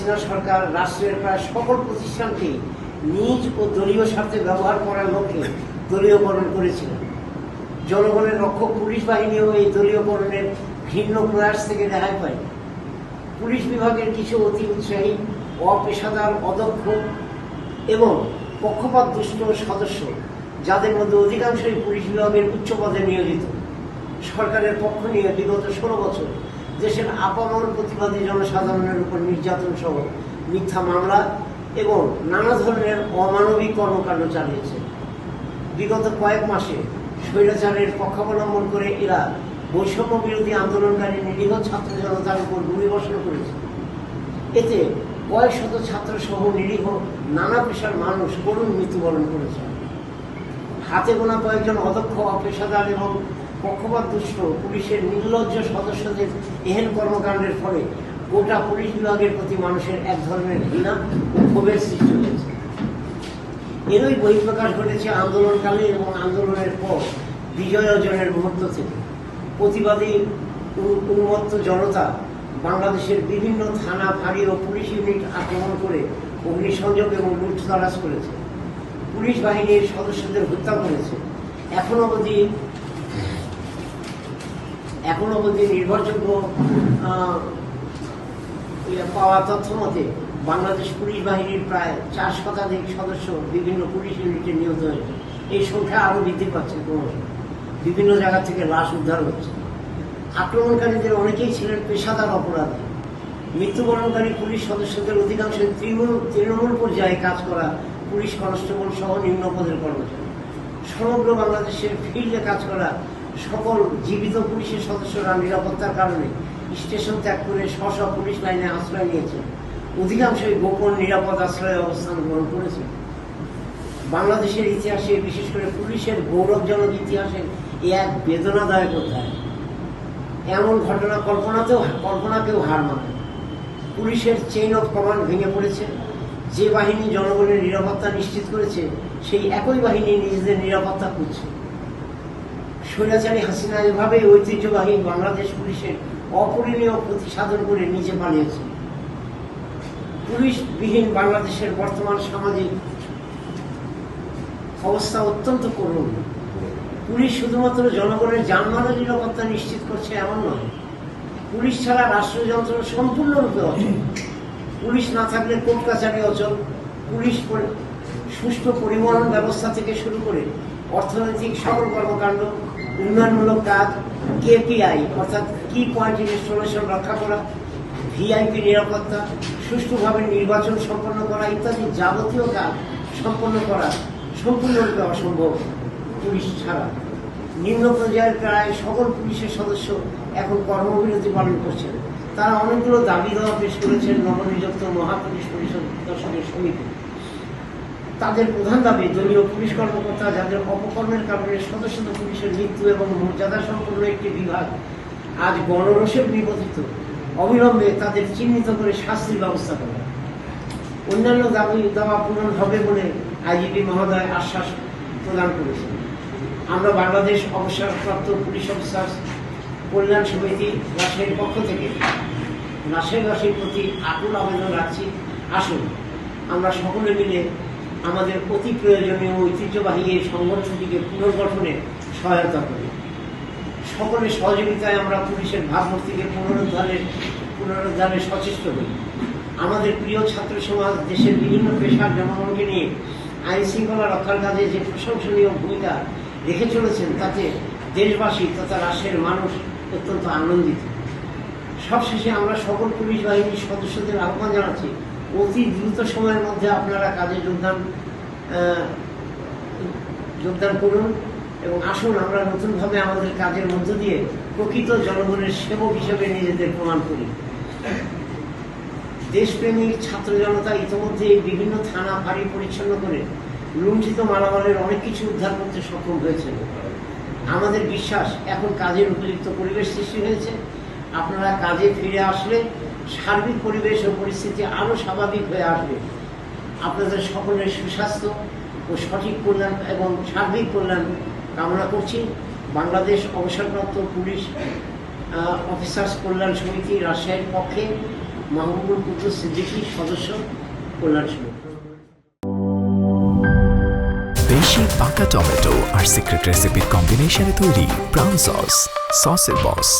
হাসিনা সরকার রাষ্ট্রের প্রায় সকল প্রতিষ্ঠানকে নিজ ও দলীয় স্বার্থে ব্যবহার করার লক্ষ্যে দলীয়করণ করেছিল। জনগণের রক্ষক পুলিশ বাহিনীও এই দলীয়করণের ঘৃণ্য প্রয়াস থেকে রেহাই পায়। পুলিশ বিভাগের কিছু অতি উৎসাহী, অপেশাদার, অদক্ষ এবং পক্ষপাত দুষ্ট সদস্য, যাদের মধ্যে অধিকাংশই পুলিশ বিভাগের উচ্চ পদে নিয়োজিত। সরকারের পক্ষ নিয়ে বিগত ষোলো বছর দেশের আপামর প্রতিবাদী জনসাধারণের উপর নির্যাতন সহ মিথ্যা মামলা এবং নানা ধরনের অমানবিক কর্মকাণ্ড চালিয়েছে। বিগত কয়েক মাসে স্বৈরাচারের পক্ষাবলম্বন করে এরা বৈষম্য বিরোধী আন্দোলনকারী নিরীহ ছাত্র জনতার উপর গুলিবর্ষণ করেছে। এতে কয়েক শত ছাত্র সহ নিরীহ নানা পেশার মানুষ করুণ মৃত্যুবরণ করেছে। হাতে গোনা কয়েকজন অদক্ষ অপেশাদার এবং পক্ষপাত দুষ্ট পুলিশের নির্লজ্জ সদস্যদের এহেন কর্মকাণ্ডের ফলে গোটা পুলিশ বিভাগের প্রতি মানুষের এক ধরনের ঘৃণা ও ক্ষোভের সৃষ্টি হয়েছে। এরই বহিঃপ্রকাশ ঘটেছে আন্দোলনকালে এবং আন্দোলনের পর বিজয় অর্জনের মুহূর্ত থেকে। প্রতিবাদী উন্মত্ত জনতা বাংলাদেশের বিভিন্ন থানা, ফাঁড়ি ও পুলিশ ইউনিট আক্রমণ করে অগ্নিসংযোগ এবং লুটতরাজ করেছে। পুলিশ বাহিনীর সদস্যদের হত্যা করেছে। এখন অবধি এখন অবধি নির্ভরযোগ্য পাওয়া তথ্য মতে বাংলাদেশ পুলিশ বাহিনীর প্রায় চার শতাধিক সদস্য বিভিন্ন পুলিশ ইউনিটে নিহত হয়েছে। এই সংখ্যা আরও বৃদ্ধি পাচ্ছে ক্রমশ। বিভিন্ন জায়গা থেকে লাশ উদ্ধার হচ্ছে। আক্রমণকারীদের অনেকেই ছিলেন পেশাদার অপরাধী। মৃত্যুবরণকারী পুলিশ সদস্যদের অধিকাংশ তৃণমূল তৃণমূল পর্যায়ে কাজ করা পুলিশ কনস্টেবল সহ নিম্ন পদের কর্মচারী। সমগ্র বাংলাদেশের ফিল্ডে কাজ করা সকল জীবিত পুলিশের সদস্যরা নিরাপত্তার কারণে স্টেশন ত্যাগ করে স্ব পুলিশ লাইনে আশ্রয় নিয়েছে অধিকাংশই গোপন নিরাপদ আশ্রয়ে অবস্থান গ্রহণ করেছে বাংলাদেশের ইতিহাসে, বিশেষ করে পুলিশের গৌরবজনক ইতিহাসের এ এক বেদনাদায়ক অধ্যায়। এমন ঘটনা কল্পনাতেও কল্পনাকেও হার মানে। পুলিশের চেইন অফ কমান্ড ভেঙে পড়েছে। যে বাহিনী জনগণের নিরাপত্তা নিশ্চিত করেছে, সেই একই বাহিনী নিজেদের নিরাপত্তা খুঁজছে। স্বৈরাচারী হাসিনা এভাবেই ঐতিহ্যবাহী বাংলাদেশ পুলিশের অপরিণীয় ক্ষতি সাধন করে নিজে পালিয়েছে পুলিশবিহীন বাংলাদেশের বর্তমান সামাজিক অবস্থা অত্যন্ত করুণ। পুলিশ শুধুমাত্র জনগণের যানবাহনের নিরাপত্তা নিশ্চিত করছে এমন নয়, পুলিশ ছাড়া রাষ্ট্রযন্ত্র সম্পূর্ণরূপে অচল। পুলিশ না থাকলে কোর্ট কাছারি অচল। পুলিশ সুষ্ঠু পরিবহন ব্যবস্থা থেকে শুরু করে অর্থনৈতিক সকল কর্মকাণ্ড উন্নয়নমূলক কাজ কেপিআই অর্থাৎ কি পয়েন্ট ইনস্টলেশন রক্ষা করা ভিআইপি নিরাপত্তা, সুষ্ঠুভাবে নির্বাচন সম্পন্ন করা ইত্যাদি যাবতীয় কাজ সম্পন্ন করা সম্পূর্ণরূপে অসম্ভব পুলিশ ছাড়া। নিম্ন পর্যায়ের প্রায় সকল পুলিশের সদস্য এখন কর্মবিরতি পালন করছেন। তারা অনেকগুলো দাবি দেওয়া পেশ করেছেন নবনিযুক্ত মহাপুলিশ পরিষদ দর্শকের সমিতি। তাদের প্রধান দাবি দলীয় পুলিশ কর্মকর্তা, যাদের অপকর্মের কারণে শত শত পুলিশের মৃত্যু এবং মর্যাদা সম্পন্ন একটি বিভাগ আজ গণরোষে নিবন্ধিত অবিলম্বে তাদের চিহ্নিত করে শাস্তির ব্যবস্থা করা অন্যান্য দাবি দাওয়া পূরণ হবে বলে আইজিপি মহোদয় আশ্বাস প্রদান করেছেন। আমরা বাংলাদেশ অবসরপ্রাপ্ত পুলিশ অফিসার কল্যাণ সমিতি রাজশাহীর পক্ষ থেকে রাজশাহীবাসীর প্রতি আকুল আবেদন রাখছি। আসুন, আমরা সকলে মিলে আমাদের অতি প্রয়োজনীয় ঐতিহ্যবাহী এই সংগঠনটিকে পুনর্গঠনে সহায়তা করি। সকলের সহযোগিতায় আমরা পুলিশের ভাবমূর্তিকে পুনরুদ্ধারের পুনরুদ্ধারে সচেষ্ট হই। আমাদের প্রিয় ছাত্র সমাজ, দেশের বিভিন্ন পেশার জনগণকে নিয়ে আইন শৃঙ্খলা রক্ষার কাজে যে প্রশংসনীয় ভূমিকা রেখে চলেছেন, তাতে দেশবাসী তথা রাষ্ট্রের মানুষ অত্যন্ত আনন্দিত। সবশেষে আমরা সকল পুলিশ বাহিনীর সদস্যদের আহ্বান জানাচ্ছি অতি দ্রুত সময়ের মধ্যে আপনারা কাজে যোগদান যোগদান করুন এবং আসুন, আমরা নতুনভাবে আমাদের কাজের মধ্য দিয়ে প্রকৃত জনগণের সেবক হিসেবে নিজেদের প্রমাণ করি। দেশপ্রেমিক ছাত্র জনতা ইতিমধ্যে বিভিন্ন থানা ফাঁড়ি পরিচ্ছন্ন করে লুণ্ঠিত মালামালের অনেক কিছু উদ্ধার করতে সক্ষম হয়েছে আমাদের বিশ্বাস, এখন কাজের উপযুক্ত পরিবেশ সৃষ্টি হয়েছে। আপনারা কাজে ফিরে আসলে সার্বিক পরিবেশ ও পরিস্থিতি আরও স্বাভাবিক হয়ে আসবে। আপনাদের সকলের সুস্বাস্থ্য ও সঠিক কল্যাণ এবং সার্বিক কল্যাণ কামনা করছি। বাংলাদেশ অবসরপ্রাপ্ত পুলিশ অফিসার্স কল্যাণ সমিতি রাজশাহীর পক্ষে মাহবুবুল কুদ্দুস সিদ্দিকী সদস্য কল্যাণ সমিতি। দেশি পাকা টমেটো আর সিক্রেট রেসিপির কম্বিনেশনে তৈরি ব্রাউন সস সসের বস